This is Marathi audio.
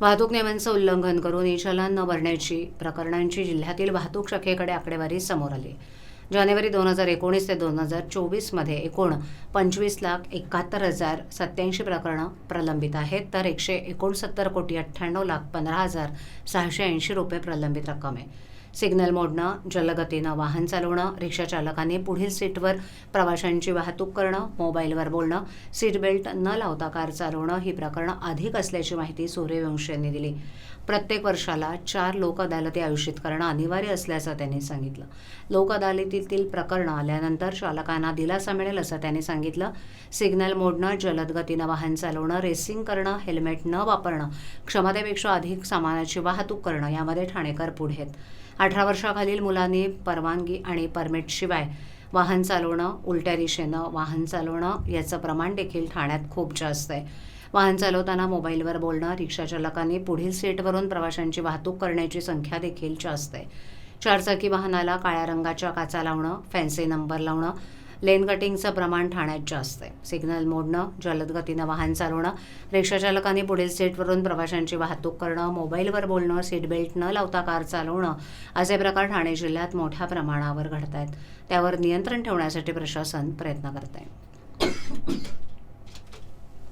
वाहतूक नियमांचं उल्लंघन करून ई चलन न भरण्याची प्रकरणांची जिल्ह्यातील वाहतूक शाखेकडे आकडेवारी समोर आली. जानेवारी दोन हजार एकोणीस ते दोन हजार चोवीसमध्ये एकूण पंचवीस लाख एकाहत्तर हजार सत्याऐंशी प्रकरणं प्रलंबित आहेत तर एकशे एकोणसत्तर कोटी अठ्ठ्याण्णव लाख पंधरा हजार सहाशे ऐंशी रुपये प्रलंबित रक्कम आहे. सिग्नल मोडणं जलगतीनं वाहन चालवणं रिक्षा चालकाने पुढील सीटवर प्रवाशांची वाहतूक करणं मोबाईलवर बोलणं सीट बेल्ट न लावता कार चालवणं ही प्रकरणं अधिक असल्याची माहिती सूर्यवंशी यांनी दिली. प्रत्येक वर्षाला चार लोक अदालती आयोजित करणं अनिवार्य असल्याचं त्यांनी सांगितलं. लोक अदालतीतील प्रकरणं आल्यानंतर चालकांना दिलासा मिळेल असं त्यांनी सांगितलं. सिग्नल मोडणं जलद गतीनं वाहन चालवणं रेसिंग करणं हेल्मेट न वापरणं क्षमतेपेक्षा अधिक सामानाची वाहतूक करणं यामध्ये ठाणेकर पुढे आहेत. अठरा वर्षाखालील मुलांनी परवानगी आणि परमिटशिवाय वाहन चालवणं उलट्या दिशेनं वाहन चालवणं याचं प्रमाण देखील ठाण्यात खूप जास्त आहे. वाहन चालवताना मोबाईलवर बोलणं रिक्षाचालकांनी पुढील सीटवरून प्रवाशांची वाहतूक करण्याची संख्या देखील जास्त आहे. चारचाकी वाहनाला काळ्या रंगाच्या काचा लावणं फॅन्सी नंबर लावणं लेन कटिंगचं प्रमाण ठाण्यात जास्त आहे. सिग्नल मोडणं जलद गतीनं वाहन चालवणं रिक्षाचालकांनी पुढील सीटवरून प्रवाशांची वाहतूक करणं मोबाईलवर बोलणं सीट बेल्ट न लावता कार चालवणं असे प्रकार ठाणे जिल्ह्यात मोठ्या प्रमाणावर घडत आहेत त्यावर नियंत्रण ठेवण्यासाठी प्रशासन प्रयत्न करत आहे